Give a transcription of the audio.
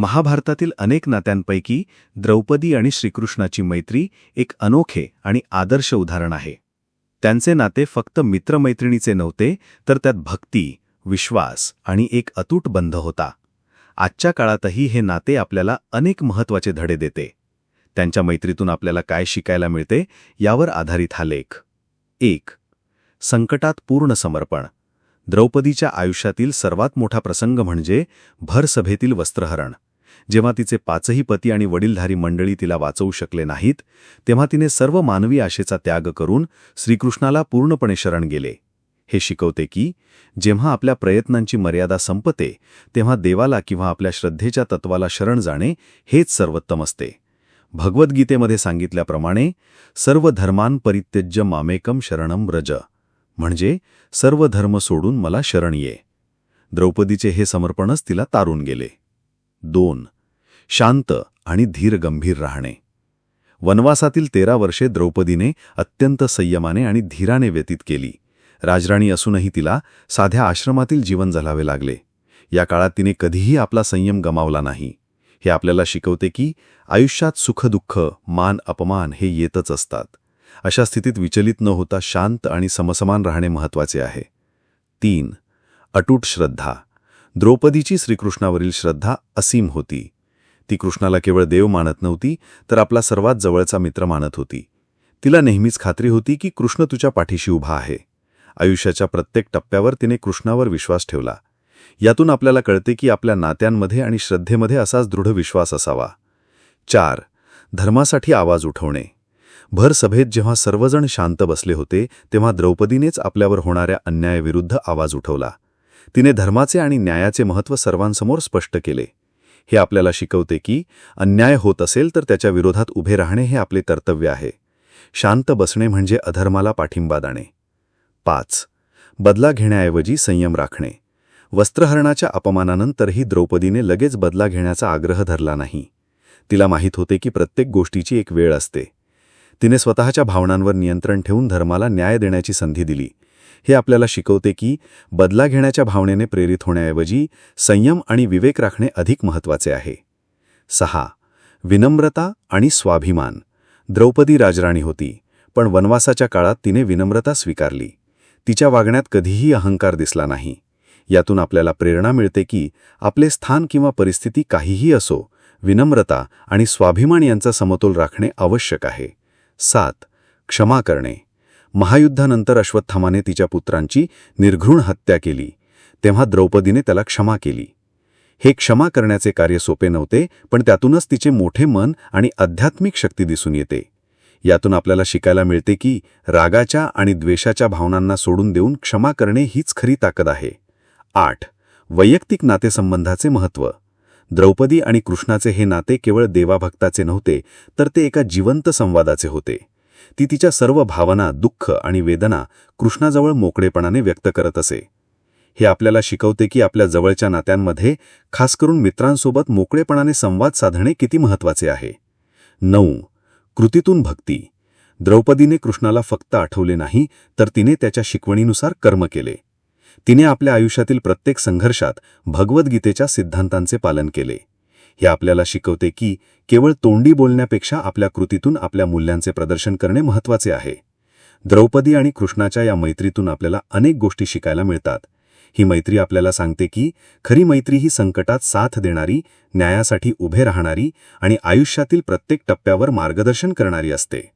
महाभारतातील अनेक नात्यांपैकी द्रौपदी आणि श्रीकृष्णाची मैत्री एक अनोखे आणि आदर्श उदाहरण आहे. त्यांचे नाते फक्त मित्रमैत्रिणीचे नव्हते तर त्यात भक्ती विश्वास आणि एक अतूट बंध होता. आजच्या काळातही हे नाते आपल्याला अनेक महत्त्वाचे धडे देते. त्यांच्या मैत्रीतून आपल्याला काय शिकायला मिळते यावर आधारित हा लेख. एक संकटात पूर्ण समर्पण. द्रौपदीच्या आयुष्यातील सर्वात मोठा प्रसंग म्हणजे भरसभेतील वस्त्रहरण. जेव्हा तिचे पाचही पती आणि वडीलधारी मंडळी तिला वाचवू शकले नाहीत तेव्हा तिने सर्व मानवी आशेचा त्याग करून श्रीकृष्णाला पूर्णपणे शरण गेले. हे शिकवते की जेव्हा आपल्या प्रयत्नांची मर्यादा संपते तेव्हा देवाला किंवा आपल्या श्रद्धेच्या तत्वाला शरण जाणे हेच सर्वोत्तम असते. भगवद्गीतेमध्ये सांगितल्याप्रमाणे सर्व धर्मान परित्यज्य मामेकम शरणम रज म्हणजे सर्व धर्म सोडून मला शरण ये. द्रौपदीचे हे समर्पणच तिला तारून गेले. दोन शांत आणि धीर गंभीर राहणे. वनवासातील तेरा वर्षे द्रौपदीने अत्यंत संयमाने आणि धीराने व्यतीत केली. राजराणी असूनही तिला साध्या आश्रमातील जीवन झालावे लागले. या काळात तिने कधीही आपला संयम गमावला नाही. हे आपल्याला शिकवते की आयुष्यात सुखदुःख मान अपमान हे येतच असतात. अशा स्थितीत विचलित न होता शांत आणि समसमान राहणे महत्त्वाचे आहे. तीन अटूट श्रद्धा. द्रौपदीची श्रीकृष्णावरील श्रद्धा असीम होती. ती कृष्णाला केवळ देव मानत नव्हती तर आपला सर्वात जवळचा मित्र मानत होती. तिला नेहमीच खात्री होती की कृष्ण तुझ्या पाठीशी उभा आहे. आयुष्याच्या प्रत्येक टप्प्यावर तिने कृष्णावर विश्वास ठेवला. यातून आपल्याला कळते की आपल्या नात्यांमध्ये आणि श्रद्धेमध्ये असाच दृढ विश्वास असावा. चार धर्मासाठी आवाज उठवणे. भर सभेत जेव्हा सर्वजण शांत बसले होते तेव्हा द्रौपदीनेच आपल्यावर होणाऱ्या अन्यायाविरुद्ध आवाज उठवला. तिने धर्माचे आणि न्यायाचे महत्त्व सर्वांसमोर स्पष्ट केले. हे आपल्याला शिकवते की अन्याय होत असेल तर त्याच्या विरोधात उभे राहणे हे आपले कर्तव्य आहे. शांत बसणे म्हणजे अधर्माला पाठिंबा दाणे. पाच. बदला घेण्याऐवजी संयम राखणे. वस्त्रहरणाच्या अपमानानंतरही द्रौपदीने लगेच बदला घेण्याचा आग्रह धरला नाही. तिला माहीत होते की प्रत्येक गोष्टीची एक वेळ असते. तिने स्वतःच्या भावनांवर नियंत्रण ठेवून धर्माला न्याय देण्याची संधी दिली. हे आपल्याला शिकवते की बदला घेण्याच्या भावनेने प्रेरित होण्याऐवजी संयम आणि विवेक राखणे अधिक महत्त्वाचे आहे. सहा. विनम्रता आणि स्वाभिमान. द्रौपदी राजराणी होती पण वनवासाच्या काळात तिने विनम्रता स्वीकारली. तिच्या वागण्यात कधीही अहंकार दिसला नाही. यातून आपल्याला प्रेरणा मिळते की आपले स्थान किंवा परिस्थिती काहीही असो विनम्रता आणि स्वाभिमान यांचा समतोल राखणे आवश्यक आहे. सात. क्षमा करणे. महायुद्धानंतर अश्वत्थामाने तिच्या पुत्रांची निर्घृण हत्या केली. तेव्हा द्रौपदीने त्याला क्षमा केली. हे क्षमा करण्याचे कार्य सोपे नव्हते पण त्यातूनच तिचे मोठे मन आणि आध्यात्मिक शक्ती दिसून येते. यातून आपल्याला शिकायला मिळते की रागाच्या आणि द्वेषाच्या भावनांना सोडून देऊन क्षमा करणे हीच खरी ताकद आहे. आठ. वैयक्तिक नातेसंबंधाचे महत्त्व. द्रौपदी आणि कृष्णाचे हे नाते केवळ देवाभक्ताचे नव्हते तर ते एका जिवंत संवादाचे होते. ती तिच्या सर्व भावना दुःख आणि वेदना कृष्णाजवळ मोकळेपणाने व्यक्त करत असे. हे आपल्याला शिकवते की आपल्या जवळच्या नात्यांमध्ये खास करून मित्रांसोबत मोकळेपणाने संवाद साधणे किती महत्त्वाचे आहे. नऊ. कृतीतून भक्ती. द्रौपदीने कृष्णाला फक्त आठवले नाही तर तिने त्याच्या शिकवणीनुसार कर्म केले. तिने आपल्या आयुष्यातील प्रत्येक संघर्षात भगवद्गीतेच्या सिद्धांतांचे पालन केले. हे आपल्याला शिकवते की केवळ तोंडी बोलण्यापेक्षा आपल्या कृतीतून आपल्या मूल्यांचे प्रदर्शन करणे महत्त्वाचे आहे. द्रौपदी आणि कृष्णाच्या या मैत्रीतून आपल्याला अनेक गोष्टी शिकायला मिळतात. ही मैत्री आपल्याला सांगते की खरी मैत्री ही संकटात साथ देणारी न्यायासाठी उभे राहणारी आणि आयुष्यातील प्रत्येक टप्प्यावर मार्गदर्शन करणारी असते.